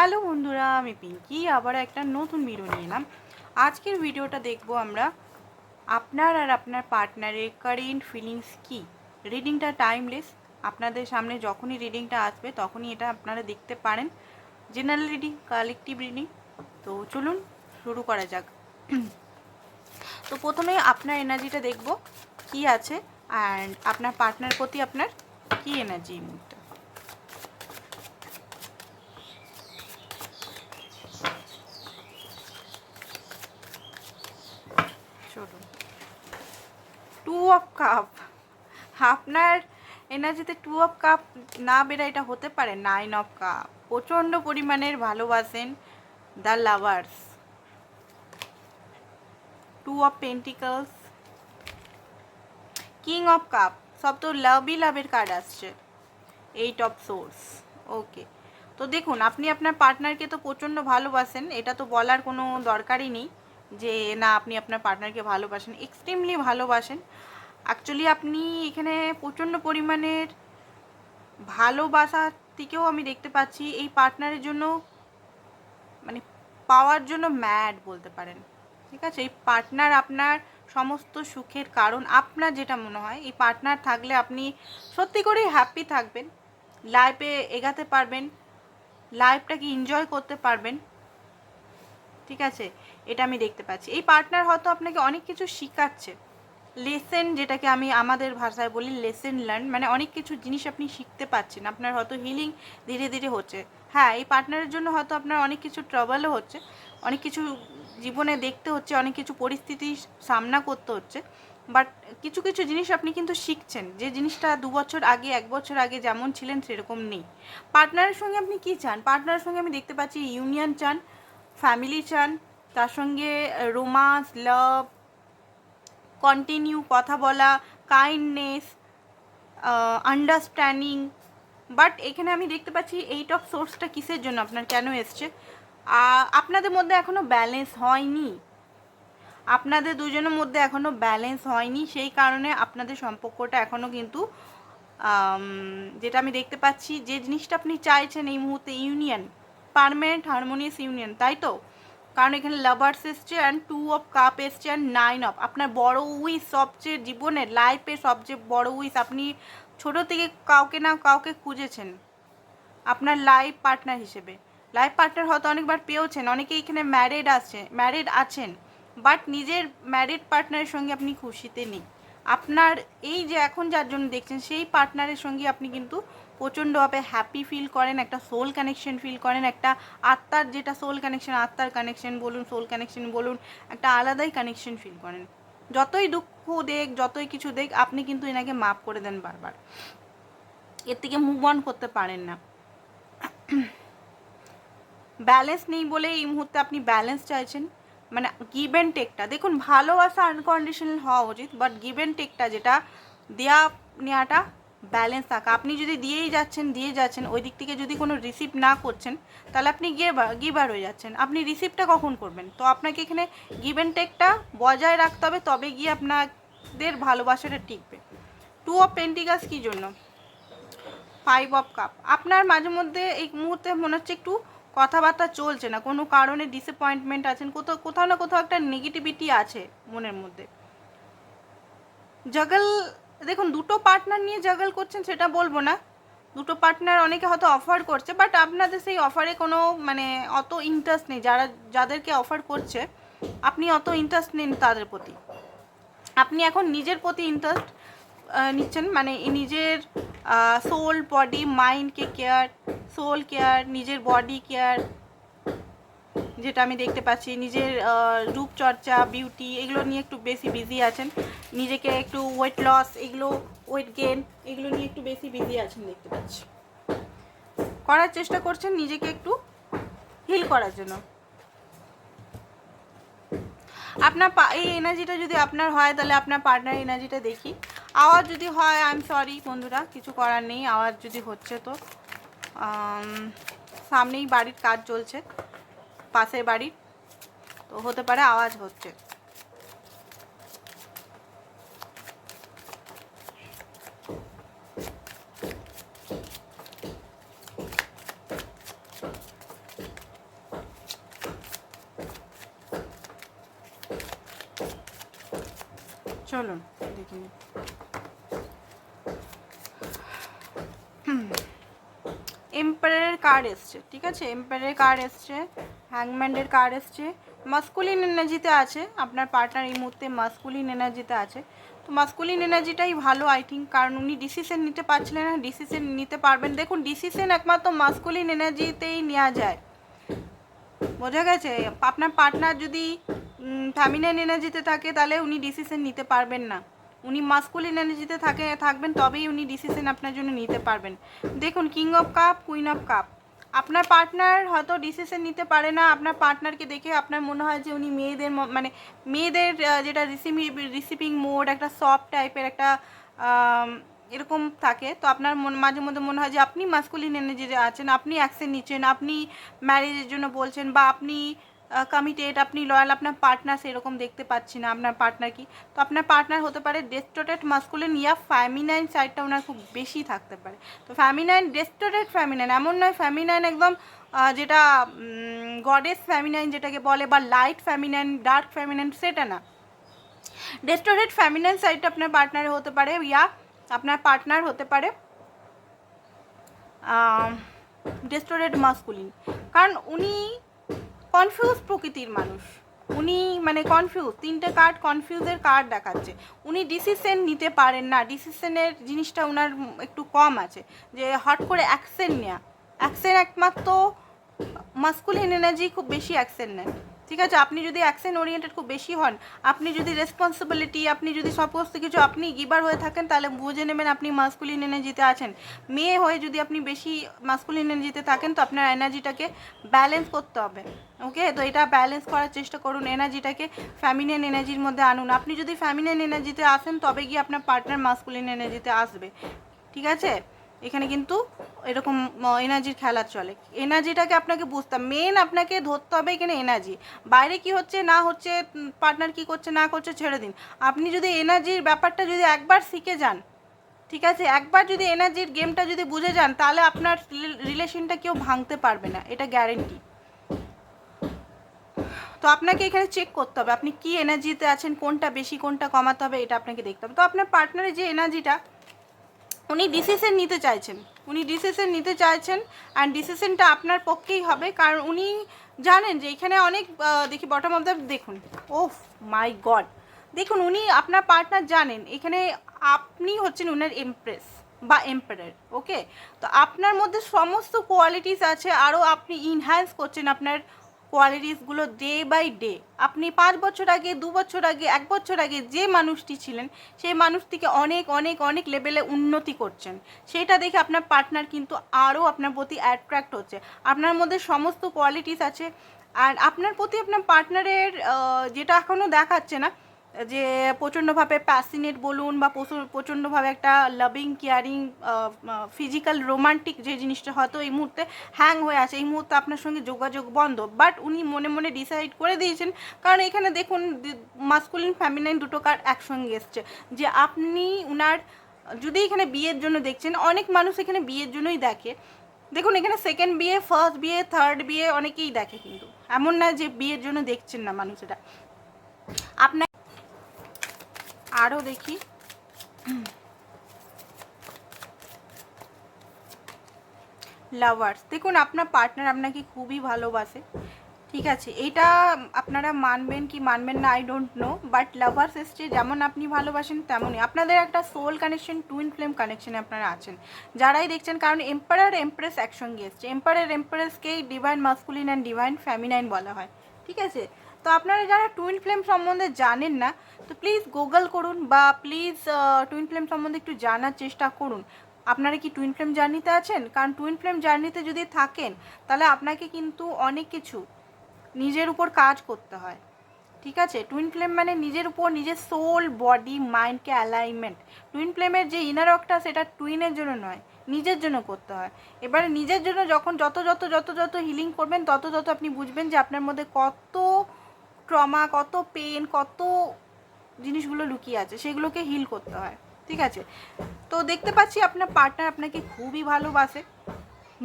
Hello বন্ধুরা, আমি পিঙ্কি আবার একটা নতুন ভিডিও নিয়ে এলাম। আজকের ভিডিওটা দেখব আমরা আপনার আর আপনার পার্টনারের কারেন্ট ফিলিংস কি? রিডিংটা টাইমলেস আপনাদের সামনে যখনই রিডিংটা আসবে, তখনই এটা আপনারা দেখতে পারেন। জেনারেল রিডিং কালেকটিভ রিডিং তো চলুন শুরু করা যাক। তো প্রথমে আপনার এনার্জিটা দেখব, কি আছে অ্যান্ড আপনার পার্টনার প্রতি আপনার কি এনার্জি এই মুহূর্তে চলুন টু অফ কাপ আপনার এনার্জিতে টু অফ কাপ না বেরা এটা হতে পারে নাইন অফ কাপ প্রচণ্ড পরিমাণের ভালোবাসেন the lovers two of pentacles king of cup সব তো লাভই লাভের কার্ড আসছে। এইট অফ সোর্স ওকে তো দেখুন, আপনি আপনার পার্টনারকে তো প্রচণ্ড ভালোবাসেন, এটা তো বলার কোনো দরকারই নেই যে, না, আপনি আপনার পার্টনারকে ভালোবাসেন এক্সট্রিমলি ভালোবাসেন। অ্যাকচুয়ালি আপনি এখানে প্রচণ্ড পরিমাণের ভালোবাসার থেকেও আমি দেখতে পাচ্ছি। এই পার্টনারের জন্য মানে পাওয়ার জন্য ম্যাড বলতে পারেন। ঠিক আছে? এই পার্টনার আপনার সমস্ত সুখের কারণ, আপনার যেটা মনে হয়, এই পার্টনার থাকলে আপনি সত্যি করেই হ্যাপি থাকবেন। লাইফে এগাতে পারবেন। লাইফটাকে এনজয় করতে পারবেন। ঠিক আছে? এটা আমি দেখতে পাচ্ছি। এই পার্টনার হয়তো আপনাকে অনেক কিছু শেখাচ্ছে। লেসেন যেটাকে আমি আমাদের ভাষায় বলি লেসেন লার্ন মানে অনেক কিছু জিনিস আপনি শিখতে পাচ্ছেন আপনার হয়তো হিলিং ধীরে ধীরে হচ্ছে। হ্যাঁ এই পার্টনারের জন্য হয়তো আপনার অনেক কিছু ট্রাভেলও হচ্ছে। অনেক কিছু জীবনে দেখতে হচ্ছে, অনেক কিছু পরিস্থিতি সামনা করতে হচ্ছে। বাট কিছু কিছু জিনিস আপনি কিন্তু শিখছেন। যে জিনিসটা দু বছর আগে, এক বছর আগে যেমন ছিলেন, সেরকম নেই। পার্টনারের সঙ্গে আপনি কি চান? পার্টনারের সঙ্গে আমি দেখতে পাচ্ছি ইউনিয়ন চান ফ্যামিলি চান, তার সঙ্গে রোমান্স লাভ কন্টিনিউ কথা বলা কাইন্ডনেস আন্ডারস্ট্যান্ডিং বাট এখানে আমি দেখতে পাচ্ছি এইট অফ সোর্সটা কিসের জন্য আপনার কেন এসছে? আপনাদের মধ্যে এখনও ব্যালেন্স হয়নি। আপনাদের দুজনের মধ্যে এখনও ব্যালেন্স হয়নি, সেই কারণে আপনাদের সম্পর্কটা এখনও কিন্তু যেটা আমি দেখতে পাচ্ছি, যে জিনিসটা আপনি চাইছেন এই মুহূর্তে ইউনিয়ন পারমানেন্ট হারমোনিয়াস ইউনিয়ন তাই তো? কারণ এখানে লাভার্স এসছে অ্যান্ড টু অফ কাপ এসছে অ্যান্ড নাইন অফ আপনার বড় উইস সবচেয়ে জীবনের লাইফে সবচেয়ে বড় উইস আপনি ছোটো থেকে কাউকে না কাউকে খুঁজেছেন। আপনার লাইফ পার্টনার হিসেবে। লাইফ পার্টনার হয়তো অনেকবার পেয়েওছেন অনেকে এখানে ম্যারিড আছে ম্যারিড আছেন বাট নিজের ম্যারিড পার্টনারের সঙ্গে আপনি খুশিতে নেই। আপনার এই যে এখন যার জন্য দেখছেন, সেই পার্টনারের সঙ্গে আপনি কিন্তু প্রচণ্ডভাবে হ্যাপি ফিল করেন, একটা সোল কানেকশন ফিল করেন, একটা আত্মার যেটা সোল কানেকশন আত্মার কানেকশন বলুন সোল কানেকশন বলুন, একটা আলাদাই কানেকশন ফিল করেন। যতই দুঃখ দেখ, যতই কিছু দেখ, আপনি কিন্তু এনাকে মাফ করে দেন বারবার। এর থেকে মুভ অন করতে পারেন না। ব্যালেন্স নেই বলে এই মুহূর্তে আপনি ব্যালেন্স চাইছেন মানে গিভ অ্যান্ড টেকটা দেখুন, ভালোবাসা আনকন্ডিশনাল হওয়া উচিত বাট গিভ অ্যান্ড টেকটা যেটা, দেয়া নেওয়াটা ব্যালেন্স থাকা। আপনি যদি দিয়েই যাচ্ছেন, দিয়ে যাচ্ছেন, ওই দিক থেকে যদি কোনো রিসিভ না করছেন, তাহলে আপনি গিয়ে গিভার হয়ে যাচ্ছেন। আপনি রিসিভটা কখন করবেন? তো আপনাকে এখানে গিভ অ্যান্ড টেকটা বজায় রাখতে হবে, তবে গিয়ে আপনাদের ভালোবাসাটা টিকবে। টু অফ পেন্টিগাস কী জন্য? ফাইভ অফ কাপ আপনার মাঝে মধ্যে এই মুহূর্তে মনে হচ্ছে একটু কথাবার্তা চলছে না, কোনো কারণে ডিসঅ্যাপয়েন্টমেন্ট আছেন, কোথাও কোথাও না কোথাও একটা নেগেটিভিটি আছে মনের মধ্যে। জগল দেখুন, দুটো পার্টনার নিয়ে জাগল করছেন সেটা বলব না। দুটো পার্টনার অনেকে হয়তো অফার করছে বাট আপনাদের সেই অফারে কোনো মানে অত ইন্টারেস্ট নেই। যারা, যাদেরকে অফার করছে, আপনি অত ইন্টারেস্ট নেন তাদের প্রতি। আপনি এখন নিজের প্রতি ইন্টারেস্ট নিচ্ছেন মানে নিজের সোল বডি মাইন্ডকে কেয়ার সোল কেয়ার নিজের বডি কেয়ার যেটা আমি দেখতে পাচ্ছি, নিজের রূপচর্চা বিউটি এগুলো নিয়ে একটু বেশি বিজি আছেন। নিজেকে একটু ওয়েট লস এগুলো ওয়েট গেন এগুলো নিয়ে একটু বেশি বিজি আছেন দেখতে পাচ্ছি। করার চেষ্টা করছেন নিজেকে একটু হিল করার জন্য। আপনার এই এনার্জিটা যদি আপনার হয়, তাহলে আপনার পার্টনার এনার্জিটা দেখি। আওয়াজ যদি হয় আই এম সরি বন্ধুরা, কিছু করার নেই, আওয়াজ যদি হচ্ছে তো সামনেই বাড়ির কাজ চলছে। পাশের বাড়ির, তো হতে পারে আওয়াজ হচ্ছে। চলুন, দেখি এম্পায়ারের কার্ড এসছে, ঠিক আছে? এম্পায়ারের কার্ড এসছে? হ্যাংম্যান্ডের কার্ড এসছে। মাস্কুলিন এনার্জিতে আছে, আপনার পার্টনার এই মুহূর্তে মাস্কুলিন এনার্জিতে আছে। তো মাস্কুলিন এনার্জিটাই ভালো আই থিঙ্ক কারণ উনি ডিসিশন নিতে পারছিলেন না ডিসিশন নিতে পারবেন। দেখুন ডিসিশন একমাত্র মাস্কুলিন এনার্জিতেই নেওয়া যায়। বোঝা গেছে? আপনার পার্টনার যদি ফ্যামিনাইন এনার্জিতে থাকে, তাহলে উনি ডিসিশন নিতে পারবেন না। উনি মাস্কুলিন এনার্জিতে থাকে, থাকবেন, তবেই উনি ডিসিশন আপনার জন্য নিতে পারবেন। দেখুন king of cup queen of cup আপনার পার্টনার হয়তো ডিসিশন নিতে পারে না। আপনার পার্টনারকে দেখে আপনার মনে হয় যে উনি মেয়েদের মানে মেয়েদের যেটা রিসিপি রিসিপিং মোড একটা সফট টাইপের একটা এরকম থাকে। তো আপনার মাঝে মধ্যে মনে হয় যে আপনি মাস্কুলিন এনার্জি আছেন, আপনি অ্যাকশন নিচ্ছেন, আপনি ম্যারেজের জন্য বলছেন বা আপনি কমিটেড আপনি লয়াল আপনার পার্টনার সেরকম দেখতে পাচ্ছি না, আপনার পার্টনার কি? তো আপনার পার্টনার হতে পারে ডেস্টোটেড মাস্কুলিন ইয়া ফ্যামিনাইন সাইডটা ওনার খুব বেশি থাকতে পারে। তো ফ্যামিনাইন ডেস্টোটেড ফ্যামিনাইন এমন নয় ফ্যামিনাইন একদম যেটা গডেস ফ্যামিনাইন যেটাকে বলে বা লাইট ফ্যামিনাইন ডার্ক ফ্যামিনাইন সেটা না। ডেস্টোরেট ফ্যামিনাইন সাইডটা আপনার পার্টনারে হতে পারে, ইয়া, আপনার পার্টনার হতে পারে ডেস্টোরেট মাস্কুলিন কারণ উনি কনফিউজ প্রকৃতির মানুষ। উনি মানে কনফিউজ তিনটে কার্ড কনফিউজের কার্ড দেখাচ্ছে। উনি ডিসিশন নিতে পারেন না ডিসিশনের জিনিসটা ওনার একটু কম আছে। যে হট করে অ্যাকশন নেওয়া অ্যাকশন একমাত্র মাস্কুলিন এনার্জি খুব বেশি অ্যাকশন নেন ঠিক আছে? আপনি যদি অ্যাকশন ওরিয়েন্টেড খুব বেশি হন, আপনি যদি রেসপন্সিবিলিটি আপনি যদি সমস্ত কিছু আপনি গিবার হয়ে থাকেন, তাহলে বুঝে নেবেন আপনি মাস্কুলিন এনার্জিতে আছেন। মেয়ে হয়ে যদি আপনি বেশি মাস্কুলিন এনার্জিতে থাকেন, তো আপনার এনার্জিটাকে ব্যালেন্স করতে হবে। ওকে তো এটা ব্যালেন্স করার চেষ্টা করুন এনার্জিটাকে ফ্যামিলিয়ান এনার্জির মধ্যে আনুন। আপনি যদি ফ্যামিলিয়ান এনার্জিতে আসেন, তবে গিয়ে আপনার পার্টনার মাস্কুলিন এনার্জিতে আসবে। ঠিক আছে? এখানে কিন্তু এরকম এনার্জির খেলা চলে। এনার্জিটাকে আপনাকে বুঝতে মেন আপনাকে ধরতে হবে এখানে এনার্জি বাইরে কি হচ্ছে, না হচ্ছে পার্টনার কি করছে, না করছে, ছেড়ে দিন। আপনি যদি এনার্জির ব্যাপারটা যদি একবার শিখে যান, ঠিক আছে? একবার যদি এনার্জির গেমটা যদি বুঝে যান, তাহলে আপনার রিলেশনটা কেউ ভাঙতে পারবে না। এটা গ্যারেন্টি তো আপনাকে এখানে চেক করতে হবে। আপনি কি এনার্জিতে আছেন, কোনটা বেশি, কোনটা কমাতে হবে, এটা আপনাকে দেখতে হবে। তো আপনার পার্টনারের যে এনার্জিটা উনি ডিসিশন নিতে চাইছেন। উনি ডিসিশন নিতে চাইছেন অ্যান্ড ডিসিশনটা আপনার পক্ষেই হবে কারণ উনি জানেন যে এখানে অনেক দেখি বটম অফ দ্য দেখুন। ও মাই গড দেখুন, উনি আপনার পার্টনার জানেন, এখানে আপনি হচ্ছেন উনার এমপ্রেস বা এম্পায়ার ওকে তো আপনার মধ্যে সমস্ত কোয়ালিটিস আছে আরও আপনি ইনহ্যান্স করছেন আপনার কোয়ালিটিসগুলো ডে বাই ডে আপনি পাঁচ বছর আগে, দু বছর আগে, এক বছর আগে যে মানুষটি ছিলেন, সেই মানুষটিকে অনেক অনেক অনেক লেভেলে উন্নতি করছেন। সেটা দেখে আপনার পার্টনার কিন্তু আরও আপনার প্রতি অ্যাট্রাক্ট হচ্ছে। আপনার মধ্যে সমস্ত কোয়ালিটিস আছে। আর আপনার প্রতি আপনার পার্টনারের যেটা এখনও দেখাচ্ছে না যে প্রচণ্ডভাবে প্যাসিনেট বলুন বা প্রচণ্ডভাবে একটা লাভিং কেয়ারিং ফিজিক্যাল রোমান্টিক যে জিনিসটা হয়তো এই মুহূর্তে হ্যাং হয়ে আছে, এই মুহূর্তে আপনার সঙ্গে যোগাযোগ বন্ধ। বাট উনি মনে মনে ডিসাইড করে দিয়েছেন। কারণ এখানে দেখুন মাস্কুলিন ফ্যামিনাইন দুটো কার্ড একসঙ্গে এসছে। যে আপনি উনার যদি এখানে বিয়ের জন্য দেখছেন, অনেক মানুষ এখানে বিয়ের জন্যই দেখে। দেখুন, এখানে সেকেন্ড বিয়ে ফার্স্ট বিয়ে থার্ড বিয়ে অনেকেই দেখে কিন্তু। এমন না যে বিয়ের জন্য দেখছেন না মানুষেরা। আপনার আরও দেখি। লাভার্স দেখুন আপনার পার্টনার আপনাকে খুবই ভালোবাসে। ঠিক আছে, এটা আপনারা মানবেন কি মানবেন না I don't know but lovers এসছে, যেমন আপনি ভালোবাসেন তেমনই। আপনাদের একটা সোল কানেকশন টুইন ফ্লেম কানেকশনে আপনারা আছেন। যারাই দেখছেন, কারণ এম্পায়ার এমপ্রেস একসঙ্গে এসছে। Empire এমপ্রেসকেই divine masculine and divine feminine বলা হয়। ঠিক আছে তো আপনারা যারা টুইন ফ্লেম সম্বন্ধে জানেন না, তো প্লিজ গুগল করুন বা প্লিজ টুইন ফ্লেম সম্বন্ধে একটু জানার চেষ্টা করুন। আপনারা কি টুইন ফ্লেম জার্নিতে আছেন? কারণ টুইন ফ্লেম জার্নিতে যদি থাকেন, তাহলে আপনাকে কিন্তু অনেক কিছু নিজের উপর কাজ করতে হয়। ঠিক আছে? টুইন ফ্লেম মানে নিজের উপর নিজের সোল বডি মাইন্ডকে অ্যালাইনমেন্ট টুইন ফ্লেমের যে ইনার সেটা টুইনের জন্য নয়, নিজের জন্য করতে হয়। এবারে নিজের জন্য যখন যত যত যত যত হিলিং করবেন, তত তত আপনি বুঝবেন যে আপনার মধ্যে কত ট্রমা কত পেন কত জিনিসগুলো লুকিয়ে আছে, সেগুলোকে হিল করতে হয়, ঠিক আছে? তো দেখতে পাচ্ছি আপনার পার্টনার আপনাকে খুবই ভালোবাসে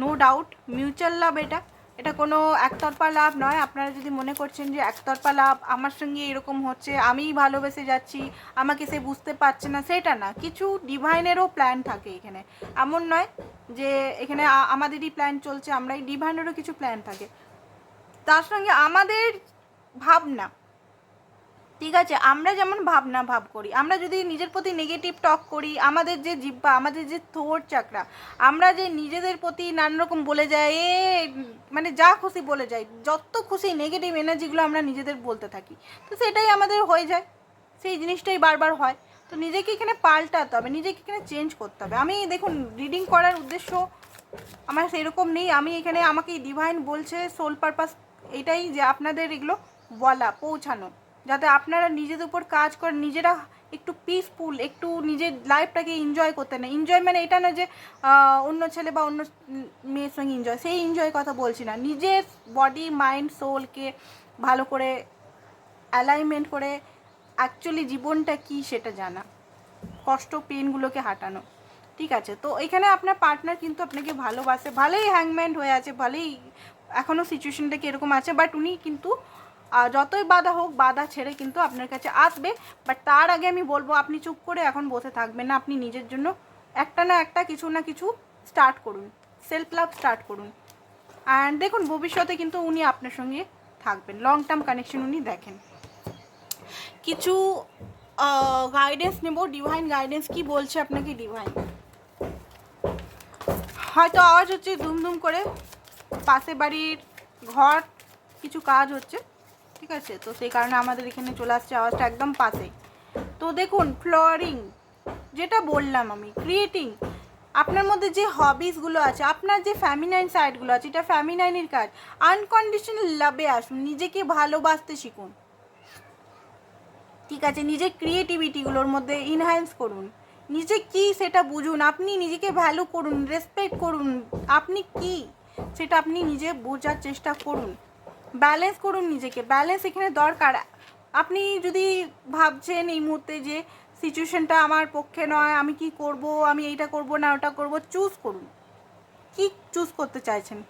নো ডাউট মিউচুয়াল লাভ এটা। এটা কোনো একতরফা লাভ নয়, আপনারা যদি মনে করছেন যে একতরফা লাভ আমার সঙ্গে এরকম হচ্ছে, আমিই ভালোবেসে যাচ্ছি, আমাকে সে বুঝতে পারছে না, সেটা না, কিছু ডিভাইনেরও প্ল্যান থাকে এখানে। এমন নয় যে এখানে আমাদেরই প্ল্যান চলছে, আমরাই ডিভাইনেরও কিছু প্ল্যান থাকে। তার সঙ্গে আমাদের ভাবনা। ঠিক আছে, আমরা যেমন ভাবনা ভাব করি, আমরা যদি নিজের প্রতি নেগেটিভ টক করি, আমাদের যে জিব্বা আমাদের যে থোর চাকরা, আমরা যে নিজেদের প্রতি নানা রকম বলে যাই, এ মানে যা খুশি বলে যাই, যত খুশি নেগেটিভ এনার্জিগুলো আমরা নিজেদের বলতে থাকি, তো সেটাই আমাদের হয়ে যায়। সেই জিনিসটাই বারবার হয়। তো নিজেকে এখানে পাল্টাতে হবে, নিজেকে এখানে চেঞ্জ করতে হবে। আমি, দেখুন রিডিং করার উদ্দেশ্য আমার সেরকম নেই। আমি এখানে আমাকে ডিভাইন বলছে সোল পারপাস এটাই যে আপনাদের এগুলো বলা পৌঁছানো। যাতে আপনারা নিজেদের উপর কাজ করেন নিজেরা একটু পিসফুল একটু নিজের লাইফটাকে এনজয় করতে না। এনজয় মানে এটা না যে অন্য ছেলে বা অন্য মেয়ের সঙ্গে এনজয় সেই এনজয় কথা বলছি না। নিজের বডি মাইন্ড সোলকে ভালো করে অ্যালাইনমেন্ট করে অ্যাকচুয়ালি জীবনটা কি সেটা জানা। কষ্ট পেনগুলোকে হাঁটানো। ঠিক আছে? তো এখানে আপনার পার্টনার কিন্তু আপনাকে ভালোবাসে। ভালোই হ্যাংম্যান্ড হয়ে আছে, ভালোই এখনও সিচুয়েশনটা কীরকম আছে বাট উনি কিন্তু যতই বাধা হোক, বাধা ছেড়ে কিন্তু আপনার কাছে আসবে। বাট তার আগে আমি বলব, আপনি চুপ করে এখন বসে থাকবেন না। আপনি নিজের জন্য একটা না একটা কিছু না কিছু স্টার্ট করুন। সেলফ লাভ স্টার্ট করুন। অ্যান্ড দেখুন, ভবিষ্যতে কিন্তু উনি আপনার সঙ্গে থাকবেন। লং টার্ম কানেকশন উনি দেখেন। কিছু গাইডেন্স নেব। ডিভাইন গাইডেন্স কি বলছে আপনাকে ডিভাইন হয়তো আওয়াজ হচ্ছে দুমদুম করে। পাশে বাড়ির ঘর কিছু কাজ হচ্ছে। ঠিক আছে? তো সেই কারণে আমাদের এখানে চলে আসছে আওয়াজটা একদম পাশে। তো দেখুন ফ্লোয়ারিং যেটা বললাম আমি ক্রিয়েটিং আপনার মধ্যে যে হবিসগুলো আছে, আপনার যে ফ্যামিনাইন সাইডগুলো আছে, এটা ফ্যামিনাইনের কাজ। আনকন্ডিশনাল লাভে আসুন, নিজেকে ভালোবাসতে শিখুন। ঠিক আছে? নিজের ক্রিয়েটিভিটিগুলোর মধ্যে ইনহ্যান্স করুন। নিজে কি সেটা বুঝুন, আপনি নিজেকে ভ্যালু করুন রেসপেক্ট করুন, আপনি কি সেটা আপনি নিজে বোঝার চেষ্টা করুন। ব্যালেন্স করুন নিজেকে। ব্যালেন্স এখানে দরকার। আপনি যদি ভাবছেন এই মুহূর্তে যে সিচুয়েশনটা আমার পক্ষে নয়, আমি কি করব, আমি এইটা করব না ওটা করব চুজ করুন। কি চুজ করতে চাইছেন?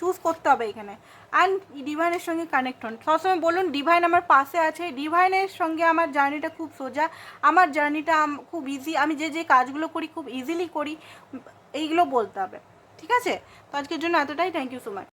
চুজ করতে হবে এখানে। অ্যান্ড ডিভাইনের সঙ্গে কানেক্ট হন। সবসময় বলুন ডিভাইন আমার পাশে আছে। ডিভাইনের সঙ্গে আমার জার্নিটা খুব সোজা। আমার জার্নিটা খুব ইজি আমি যে যে কাজগুলো করি, খুব ইজিলি করি। এইগুলো বলতে হবে। ঠিক আছে? তো আজকের জন্য এতটাই। Thank you so much